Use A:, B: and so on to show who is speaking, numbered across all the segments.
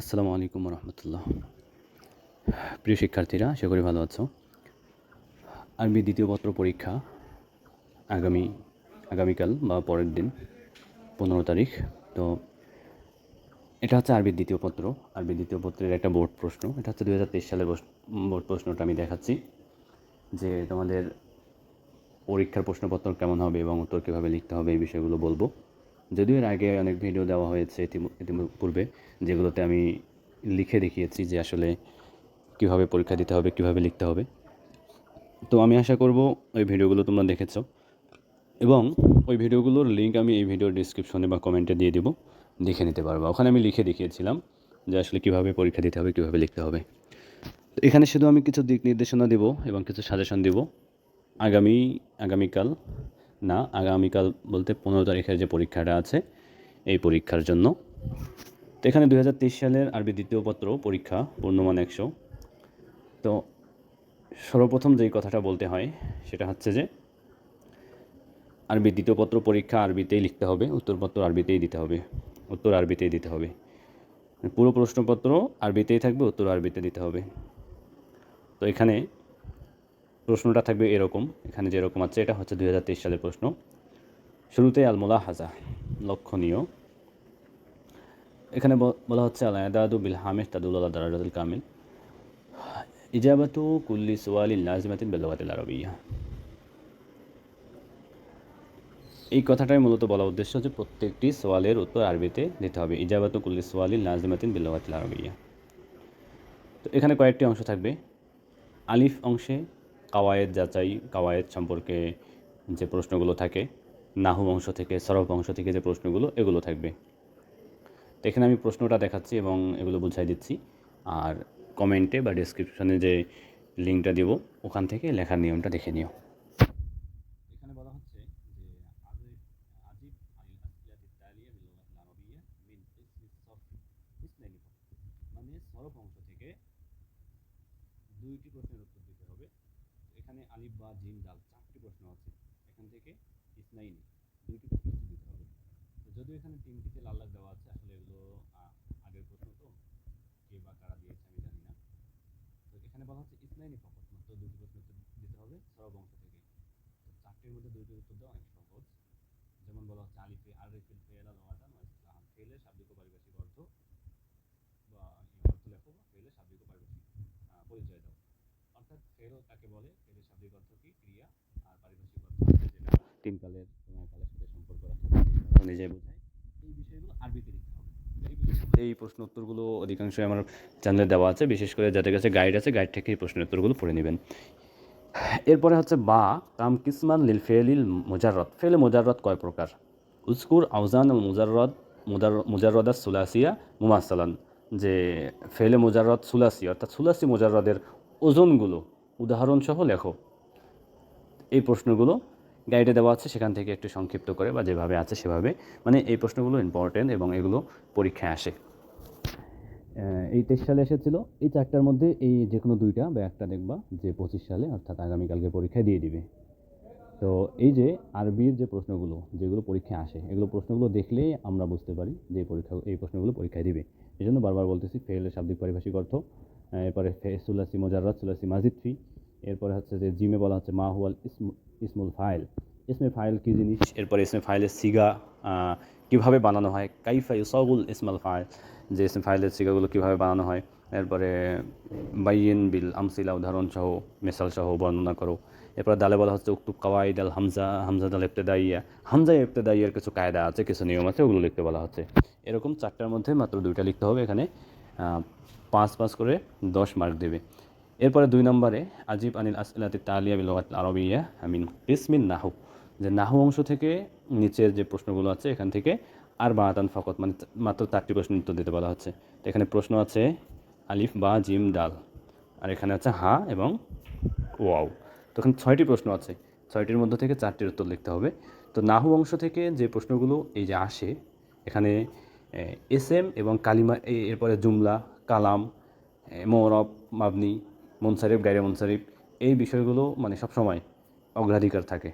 A: আসসালামু আলাইকুম রহমতুল্লাহ প্রিয় শিক্ষার্থীরা, আশা করি ভালো আছো। আরবি দ্বিতীয় পত্র পরীক্ষা আগামী, আগামীকাল বা পরের দিন, পনেরো তারিখ। তো এটা হচ্ছে আরবির দ্বিতীয় পত্র। আরবি দ্বিতীয় পত্রের একটা বোর্ড প্রশ্ন। এটা হচ্ছে দু হাজার তেইশ সালের বোর্ড প্রশ্নটা আমি দেখাচ্ছি যে তোমাদের পরীক্ষার প্রশ্নপত্র কেমন হবে এবং উত্তর কীভাবে লিখতে হবে এই বিষয়গুলো বলব। যদিও এর আগে অনেক ভিডিও দেওয়া হয়েছে ইতিপূর্বে যেগুলোতে আমি লিখে দেখিয়েছি যে আসলে কীভাবে পরীক্ষা দিতে হবে, কীভাবে লিখতে হবে। তো আমি আশা করব ওই ভিডিওগুলো তোমরা দেখেছ। এবং ওই ভিডিওগুলোর লিঙ্ক আমি এই ভিডিওর ডিসক্রিপশনে বা কমেন্টে দিয়ে দেবো, দেখে নিতে পারবা। ওখানে আমি লিখে দেখিয়েছিলাম যে আসলে কীভাবে পরীক্ষা দিতে হবে, কীভাবে লিখতে হবে। তো এখানে শুধু আমি কিছু দিক নির্দেশনা দেব এবং কিছু সাজেশন দেব। আগামী, আগামীকাল না, আগামীকাল বলতে পনেরো তারিখের যে পরীক্ষাটা আছে, এই পরীক্ষার জন্য। তো এখানে দু হাজার তেইশ সালের আরবি দ্বিতীয় পত্র, পরীক্ষা, পূর্ণমান একশো। তো সর্বপ্রথম যেই কথাটা বলতে হয়, সেটা হচ্ছে যে আরবি দ্বিতীয় পত্র, পরীক্ষা আরবিতেই লিখতে হবে, উত্তরপত্র আরবিতেই দিতে হবে, উত্তর আরবিতেই দিতে হবে। পুরো প্রশ্নপত্র আরবিতেই থাকবে, উত্তর আরবিতে দিতে হবে। তো এখানে প্রশ্নটা থাকবে এরকম, এখানে যেরকম আছে, এটা হচ্ছে দু হাজার তেইশ সালের প্রশ্ন। শুরুতে আলমোলা হাজা লক্ষণীয়। এখানে বলা হচ্ছে আল আদাদু বিল হামেশ তাদুল আল্লাহ দারাজুল কামিল। ইজাবাতু কুল্লি সোয়ালি লাজিমাতিন বেল্লাবাতিল আরবিয়া এই কথাটাই মূলত বলা উদ্দেশ্য যে প্রত্যেকটি সোয়ালের উত্তর আরবিতে দিতে হবে ইজাবাতু কুল্লি সোয়ালি লাজিমাতিন বেল্লাবাতিল আরবিয়া তো এখানে কয়েকটি অংশ থাকবে। আলিফ অংশে কাওয়ায়েদ যাচাই, কাওয়ায়েদ সম্পর্কে যে প্রশ্নগুলো থাকে, নাহু অংশ থেকে সরব অংশ থেকে যে প্রশ্নগুলো, এগুলো থাকবে। এখানে আমি প্রশ্নটা দেখাচ্ছি এবং এগুলো বুঝাই দিচ্ছি। আর কমেন্টে বা ডিসক্রিপশনে যে লিঙ্কটা দেবো, ওখান থেকে লেখার নিয়মটা দেখে নিও। এখানে বলা হচ্ছে যে মিন থেকে দুইটি প্রশ্নের উত্তর এখানে আলিফ বা জিম দাল চারটি প্রশ্ন আছে। এখান থেকে ইসনাইনি দুইটি উত্তর দিতে হবে। তো যদিও এখানে তিনটিতে লাল লাল দেওয়া আছে, আসলে এগুলো আগের প্রশ্ন তো। কে বা কারা দিয়েছে আমি জানি না। তো এখানে বলা হচ্ছে ইসনাইনি ফকত মাত্র দুটি প্রশ্ন দিতে হবে সরব অংশ থেকে। তো চারটির মধ্যে দুইটির উত্তর দেওয়া অনেক সহজ। যেমন বলা হচ্ছে আলিফে আরিফিল ফেয়ালা লওয়াদান ওয়াইসলাম ফেলে শাব্দিক ও পারিভাষিক অর্থ বা অর্থ লেখো বা ফেলে শাব্দিক পরিচয় কাকে বলে ফেলের শাব্দিক অর্থ কি? ক্রিয়া আর পারিভাষিক অর্থ যেটা সাথে সম্পর্ক বোঝায় এই বিষয়গুলো আরবিতে লিখতে হবে। এই প্রশ্ন উত্তরগুলো অধিকাংশই আমার চ্যানেলে দেওয়া আছে। বিশেষ করে যাদের কাছে গাইড আছে গাইড থেকে এই প্রশ্নের উত্তরগুলো পড়ে নেবেন। এরপরে হচ্ছে বা, কাম কিসমান লিল ফেলিল মুজাররদ ফেলে মুজাররদ কয় প্রকার? উস্কুর আউজান মুজাররদ মুজাররদা সুলাসিয়া, মুমাসালান। যে ফেলে মুজাররদ সুলাসি, অর্থাৎ সুলাসি মুজাররদের ওজনগুলো উদাহরণসহ লেখো। এই প্রশ্নগুলো গাইডে দেওয়া আছে, সেখান থেকে একটু সংক্ষিপ্ত করে বা যেভাবে আছে সেভাবে। মানে এই প্রশ্নগুলো ইম্পর্টেন্ট এবং এগুলো পরীক্ষায় আসে। এই তেইশ সালে এসেছিল। এই চারটার মধ্যে এই যে কোনো দুইটা বা একটা দেখবা যে পঁচিশ সালে অর্থাৎ আগামীকালকে পরীক্ষায় দিয়ে দিবে। তো এই যে আরবির যে প্রশ্নগুলো, যেগুলো পরীক্ষায় আসে, এগুলো প্রশ্নগুলো দেখলেই আমরা বুঝতে পারি যে পরীক্ষা, এই প্রশ্নগুলো পরীক্ষায় দিবে। এই জন্য বারবার বলতেছি ফেলের শাব্দিক পারিভাষিক অর্থ এরপরে সুলাসি মোজাররাত, সুলাসি মাজিদ ফি। এরপরে হচ্ছে যে জিমে বলা হচ্ছে মা হুয়াল ইসমুল ফাইল। ইসমে ফাইল কী জিনিস? এরপরে ইসমে ফাইলের সিগা কীভাবে বানানো হয়? কাইফা ইউসাবুল ইসমাল ফাইল, যে ইসমে ফাইলের সিগাগুলো কীভাবে বানানো হয়? এরপরে বাইয়েন বিল আমসিলা, উদাহরণ সহ, মেসাল সহ বর্ণনা করো। এরপর দালে বলা হচ্ছে উক্তুব কাওয়াইদ আল হামজা হামজা দাল ইবতেদাইয়া। হামজা ইবতেদাইয়ার কিছু কায়দা আছে, কিছু নিয়ম আছে, ওগুলো লিখতে বলা হচ্ছে। এরকম চারটার মধ্যে মাত্র দুইটা লিখতে হবে এখানে। পাঁচ পাঁচ করে দশ মার্ক দেবে। এরপরে দুই নম্বরে আজিব আনিল আসলাতি তালিয়া বিল আরবিয়া, আমিন ইসমিন নাহু যে নাহু অংশ থেকে নিচের যে প্রশ্নগুলো আছে, এখান থেকে আর বানাতান ফকত মানে মাত্র চারটি প্রশ্ন উত্তর দিতে বলা হচ্ছে। তো এখানে প্রশ্ন আছে আলিফ, বা, জিম ডাল আর এখানে আছে হা এবং ওয়াও। তখন ছয়টি প্রশ্ন আছে। ছয়টির মধ্যে থেকে চারটির উত্তর লিখতে হবে। তো নাহু অংশ থেকে যে প্রশ্নগুলো এই যে আসে, এখানে এস এম এবং কালিমা এরপরে জুমলা কালাম মৌরব, মাবনি, মনসারিফ, গাইরে মনসারিফ, এই বিষয়গুলো মানে সবসময় অগ্রাধিকার থাকে।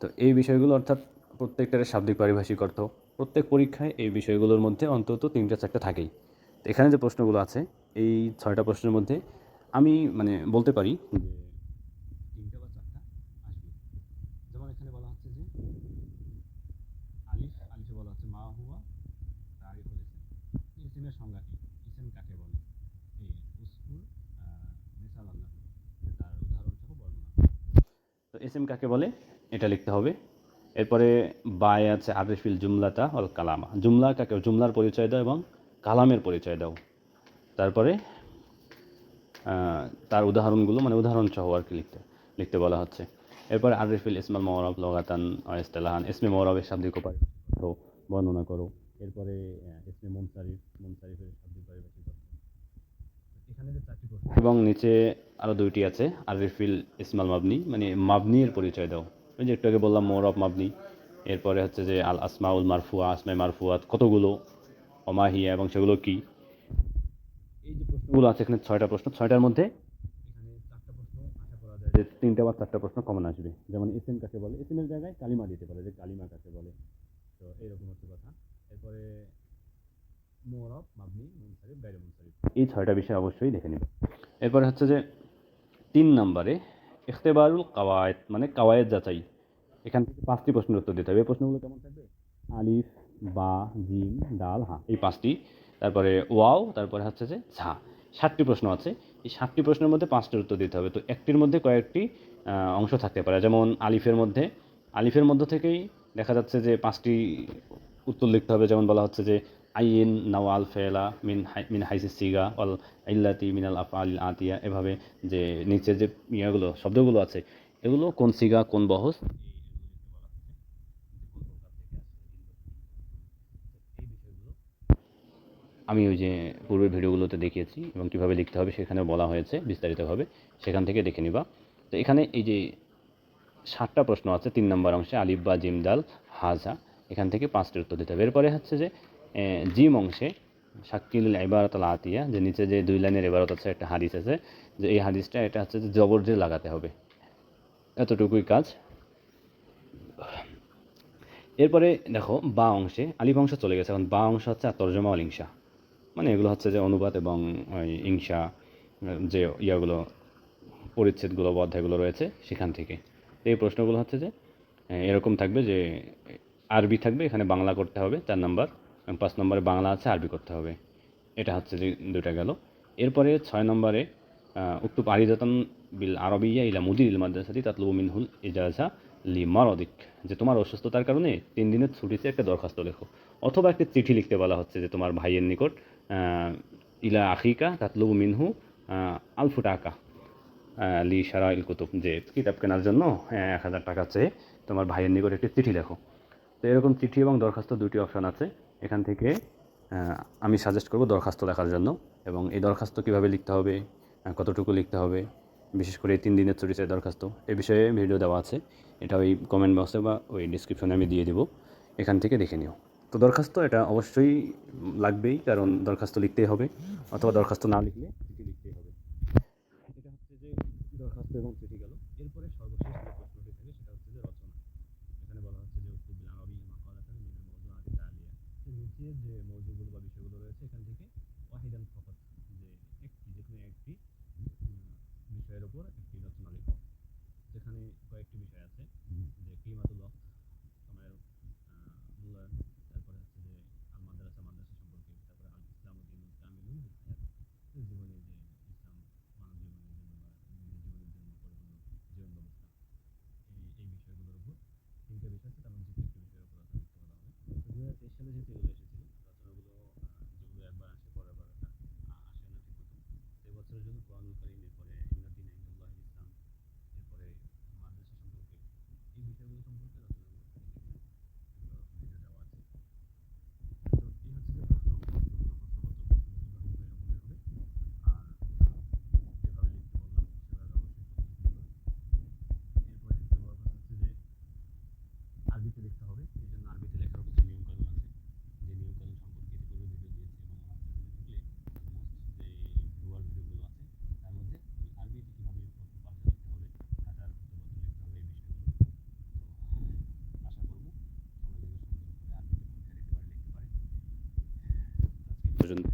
A: তো এই বিষয়গুলো অর্থাৎ প্রত্যেকটার শাব্দিক পারিভাষিক অর্থ, প্রত্যেক পরীক্ষায় এই বিষয়গুলোর মধ্যে অন্তত তিনটা চারটা থাকেই। তো এখানে যে প্রশ্নগুলো আছে, এই ছয়টা প্রশ্নের মধ্যে আমি মানে বলতে পারি যে তিনটা বা চারটা আসবে যেমন এখানে বলা হচ্ছে যে আলিফ আলিফে বলা হচ্ছে মা হুয়া তারিফুল ইসেম ইসেমের সংজ্ঞা কি ইসেম কাকে বলে এই উস্কুর মিসাল আল্লাহ যে তার উদাহরণ সহ বর্ণনা তো এসএম কাকে বলে? এটা লিখতে হবে। এরপরে বায় আছে আরিফিল জুমলাতা অল কালামা। জুমলা কাকে? জুমলার পরিচয় দাও এবং কালামের পরিচয় দাও। তারপরে তার উদাহরণগুলো মানে উদাহরণ সহ আর কি লিখতে লিখতে বলা হচ্ছে। এরপরে আরিফিল ইসমাল মৌরব লগাতান ইস্তেলাহান ইসমে মৌরবের শাব্দিক উপায় বর্ণনা করো। এরপরে ইসমে মুনসারিফ, মুনসারিফের শাব্দিক পারিভাষিক অর্থ এখানে যে চারটি প্রশ্ন এবং নিচে আরও দুইটি আছে আরিফিল ইসমাল মাবনি মানে মাবনির পরিচয় দাও। ওই যে একটু আগে বললাম মোর অফ মাবনি এরপরে হচ্ছে যে আল আসমাউল মারফুয়া আসমাই মারফুয়াত কতগুলো অমাহিয়া এবং সেগুলো কি? এই যে প্রশ্নগুলো আছে এখানে ছয়টা প্রশ্ন ছয়টার মধ্যে এখানে চারটা প্রশ্ন করা যায়। যে তিনটা বা চারটা প্রশ্ন কমন আসবে। যেমন এসএম কাকে বলে? এসএমের জায়গায় কালিমা দিতে পারে যে কালিমা কাকে বলে? তো এইরকম হচ্ছে কথা। এরপরে মোরব মাবনি মুনসারিফ গাইরে মুনসারিফ এই ছয়টা বিষয় অবশ্যই দেখে নেব। এরপরে হচ্ছে যে তিন নম্বরে ইখতেবারুল কাওয়ায়েদ মানে কাওয়ায়েদ যাচাই। এখান থেকে পাঁচটি প্রশ্নের উত্তর দিতে হবে। এই প্রশ্নগুলো কেমন থাকবে? আলিফ, বা, জিম, ডাল, হা। এই পাঁচটি। তারপরে ওয়াও, তারপরে হচ্ছে যে ঝা। সাতটি প্রশ্ন আছে। এই সাতটি প্রশ্নের মধ্যে পাঁচটির উত্তর দিতে হবে। তো একটির মধ্যে কয়েকটি অংশ থাকতে পারে। যেমন আলিফের মধ্যে। আলিফের মধ্য থেকেই দেখা যাচ্ছে যে পাঁচটি উত্তর লিখতে হবে। যেমন বলা হচ্ছে যে আইন নওয়াল ফেলা মিন মিন হাইসি সিগা অল ইল্লাতি মিনাল আফআল আতিয়া এভাবে যে নিচে যে ইয়াগুলো, শব্দগুলো আছে, এগুলো কোন সিগা, কোন বহস? আমি ওই যে পূর্বের ভিডিওগুলোতে দেখিয়েছি এবং কীভাবে লিখতে হবে সেখানে বলা হয়েছে, বিস্তারিতভাবে। সেখান থেকে দেখে নিবা। তো এখানে এই যে ষাটটা প্রশ্ন আছে, তিন নম্বর অংশে, আলিফ বা জিম হাজা। এখান থেকে পাঁচটির উত্তর দিতে হবে। এরপরে হচ্ছে যে জিম অংশে শাকিল ইবারত আল আতিয়া যে নিচে যে দুই লাইনের ইবারত আছে একটা হাদিস আছে, যে এই হাদিসটা এটা হচ্ছে যে জবরজের লাগাতে হবে। এতটুকুই কাজ। এরপরে দেখো, বা অংশে, আলিফ অংশ চলে গেছে। এখন বা অংশ হচ্ছে তর্জমা অল ইংসা মানে এগুলো হচ্ছে যে অনুবাদ এবং ইংসা যে ইয়াগুলো, পরিচ্ছেদগুলো বা অধ্যায়গুলো রয়েছে সেখান থেকে। এই প্রশ্নগুলো হচ্ছে যে এরকম থাকবে যে, আরবি থাকবে, এখানে বাংলা করতে হবে, চার নাম্বার। পাঁচ নম্বরে বাংলা আছে আরবি করতে হবে। এটা হচ্ছে যে দুটা গেল। এরপরে ছয় নম্বরে উক্তু আরিদাতান বিল আরবিয়া ইলা মুদির ইল মাদ্রাসাতি তাতলুবু মিনহুল ইজাজা লি মারদিক। যে তোমার অসুস্থতার কারণে তিন দিনের ছুটিতে একটা দরখাস্ত লেখো। অথবা একটা চিঠি লিখতে বলা হচ্ছে যে তোমার ভাইয়ের নিকট ইলা আখিকা তাতলুবু মিনহু আলফু টাকা লি সারা ইল কুতুব। যে কিতাব কেনার জন্য আহ, এক হাজার টাকা চেয়ে তোমার ভাইয়ের নিকট একটি চিঠি লেখো। তো এরকম চিঠি এবং দরখাস্ত দুটি অপশান আছে। এখান থেকে আমি সাজেস্ট করব দরখাস্ত লেখার জন্য এবং এই দরখাস্ত কীভাবে লিখতে হবে কতটুকু লিখতে হবে, বিশেষ করে তিন দিনের ছুটিতে দরখাস্ত। এ বিষয়ে ভিডিও দেওয়া আছে, এটা ওই কমেন্ট বক্সে বা ওই ডিসক্রিপশনে আমি দিয়ে দেবো। এখান থেকে দেখে নিও। তো দরখাস্ত এটা অবশ্যই লাগবেই, কারণ দরখাস্ত লিখতেই হবে, অথবা দরখাস্ত না লিখলে লিখতেই হবে। এটা হচ্ছে যে দরখাস্ত এবং চিঠি গেল এরপরে সর্বশেষ যে প্রশ্নটি থাকে সেটা হচ্ছে যে রচনা এখানে বলা হচ্ছে যে উত্তর বিল আরবি মাকালাতান মিনাল মওজুআতি তালিয়া যে নিচের যে মৌজুগুলো বা বিষয়গুলো রয়েছে এখান থেকে ওয়াহিদান ফকত যে একটি যে কোনো একটি বিষয়ের উপর একটি রচনা লিখব যেখানে কয়েকটি বিষয় আছে যে কিমাতুল ওয়াক্ত সময়ের আহ, মূল্যায়ন তারপরে হচ্ছে যে আল মাদ্রাসা মাদ্রাসা সম্পর্কে তারপরে আল ইসলাম দিন কামিলুন বিল হায়াত যে জীবনে যে ইসলাম মানব জীবনের জন্য বা নিজের জীবনের জন্য পরিপূর্ণ জীবন ব্যবস্থা এই এই বিষয়গুলোর উপর তিনটা বিষয় আছে তার মধ্যে যে একটি বিষয়ের উপর রচনা লিখতে বলা হবে তো দু হাজার তেইশ সালে যেহেতু এগুলো এসেছিল রচনাগুলো আহ, যেগুলো একবার আসে পরের বার ওটা আ- আসে না ঠিক মতো তো এবছরের জন্য কোরআনুল কারিম এরপরে ইন্নাদিন ইন্দুল্লাহ ইসলাম এরপরে মাদ্রাসা সম্পর্কে এই বিষয়গুলো সম্পর্কে পর্যন্ত